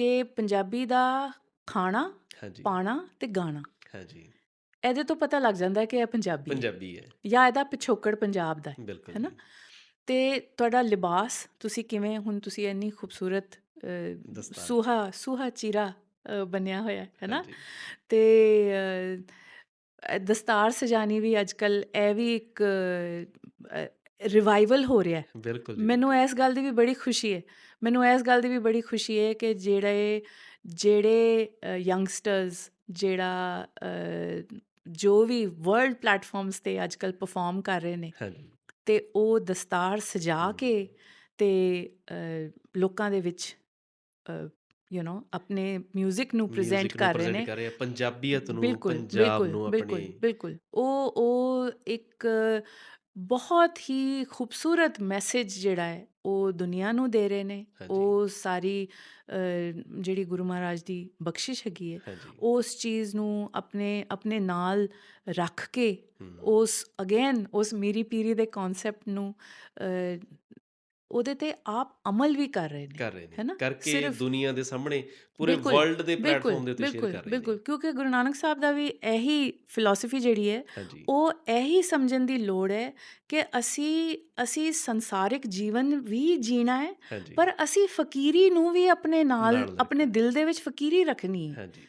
ਕਿ ਪੰਜਾਬੀ ਦਾ ਖਾਣਾ, ਹਾਂਜੀ। ਪਾਣਾ ਤੇ ਗਾਣਾ। ਹਾਂਜੀ। ਇਹਦੇ ਤੋਂ ਪਤਾ ਲੱਗ ਜਾਂਦਾ ਹੈ ਕਿ ਇਹ ਪੰਜਾਬੀ ਹੈ ਪੰਜਾਬੀ ਹੈ। ਜਾਂ ਇਹਦਾ ਪਿਛੋਕੜ ਪੰਜਾਬ ਦਾ ਹੈ ਬਿਲਕੁਲ ਹੈ ਨਾ ਜੀ, ਤੇ ਤੁਹਾਡਾ ਲਿਬਾਸ ਤੁਸੀਂ ਕਿਵੇਂ ਹੁਣ ਤੁਸੀਂ ਇੰਨੀ ਖੂਬਸੂਰਤ ਦਸਤਾਰ। ਸੁਹਾ ਸੁਹਾ ਚੀਰਾ ਅ, ਬਣਿਆ ਹੋਇਆ ਹੈ ਨਾ ਹਾਂਜੀ। ਤੇ ਅ, ਦਸਤਾਰ ਸਜਾਣੀ ਵੀ ਅੱਜਕੱਲ ਇਹ ਵੀ ਇੱਕ ਰਿਵਾਈਵਲ ਹੋ ਰਿਹਾ ਹੈ ਬਿਲਕੁਲ ਜੀ ਮੈਨੂੰ ਇਸ ਗੱਲ ਦੀ ਵੀ ਬੜੀ ਖੁਸ਼ੀ ਹੈ ਮੈਨੂੰ ਇਸ ਗੱਲ ਦੀ ਵੀ ਬੜੀ ਖੁਸ਼ੀ ਹੈ ਕਿ ਜਿਹੜੇ ਜਿਹੜੇ ਯੰਗਸਟਰਸ ਜਿਹੜਾ ਅ, ਜੋ ਵੀ ਵਰਲਡ ਪਲੇਟਫਾਰਮਸ ਤੇ ਅੱਜਕੱਲ ਪਰਫਾਰਮ ਕਰ ਰਹੇ ਨੇ ਹਾਂਜੀ ਤੇ ਉਹ ਦਸਤਾਰ ਸਜਾ ਹਮ। ਕੇ ਤੇ ਅ, ਲੋਕਾਂ ਦੇ ਵਿੱਚ ਯੂ نو ਆਪਣੇ 뮤직 ਨੂੰ ਪ੍ਰੈਜ਼ੈਂਟ Music ਨੂੰ ਕਰ ਰਹੇ present ਨੇ ਕਰ ਰਹੇ ਆ ਪੰਜਾਬੀਅਤ ਨੂੰ ਬਿਲਕੁਲ ਪੰਜਾਬ ਬਿਲਕੁਲ ਨੂੰ ਬਿਲਕੁਲ ਆਪਣੀ ਬਿਲਕੁਲ ਉਹ ਉਹ ਇੱਕ ਬਹੁਤ ਹੀ ਖੂਬਸੂਰਤ ਮੈਸੇਜ ਜਿਹੜਾ ਹੈ ਉਹ ਦੁਨੀਆ ਨੂੰ ਦੇ ਰਹੇ ਨੇ। ਹਾਂਜੀ। ਉਹ ਸਾਰੀ ਅ, ਜਿਹੜੀ ਗੁਰੂ ਮਹਾਰਾਜ ਦੀ ਬਖਸ਼ਿਸ਼ ਹੈਗੀ ਹੈ ਹਾਂਜੀ ਉਸ ਚੀਜ਼ ਨੂੰ ਆਪਣੇ ਆਪਣੇ ਨਾਲ ਰੱਖ ਕੇ ਉਸ ਅਗੇਨ ਉਸ ਮੀਰੀ ਪੀਰੀ ਦੇ ਕਨਸੈਪਟ ਨੂੰ ਉਹਦੇ ਤੇ ਆਪ ਅਮਲ ਵੀ ਕਰ ਰਹੇ ਨੇ ਕਰ ਰਹੇ ਨੇ? ਕਰਕੇ ਦੁਨੀਆ ਦੇ ਸਾਹਮਣੇ ਪੂਰੇ ਬਿਲਕੁਲ, ਵਰਲਡ ਦੇ ਬਿਲਕੁਲ ਪਲੇਟਫਾਰਮ ਦੇ ਉੱਤੇ ਸ਼ੇਅਰ ਬਿਲਕੁਲ ਕਰ ਰਹੇ ਬਿਲਕੁਲ ਨੇ ਕਿਉਂਕਿ ਗੁਰੂ ਨਾਨਕ ਸਾਹਿਬ ਦਾ ਵੀ ਇਹੀ ਫਿਲਾਸਫੀ ਜਿਹੜੀ ਹੈ ਉਹ ਇਹੀ ਸਮਝਣ ਦੀ ਲੋੜ ਹੈ ਕਿ ਅਸੀਂ ਅਸੀਂ ਸੰਸਾਰਿਕ ਜੀਵਨ ਵੀ ਜੀਣਾ ਹੈ ਪਰ ਅਸੀਂ ਫਕੀਰੀ ਨੂੰ ਵੀ ਆਪਣੇ ਨਾਲ ਆਪਣੇ। ਦਿਲ ਦੇ ਵਿੱਚ ਫਕੀਰੀ ਰੱਖਣੀ ਹੈ। ਹਾਂਜੀ।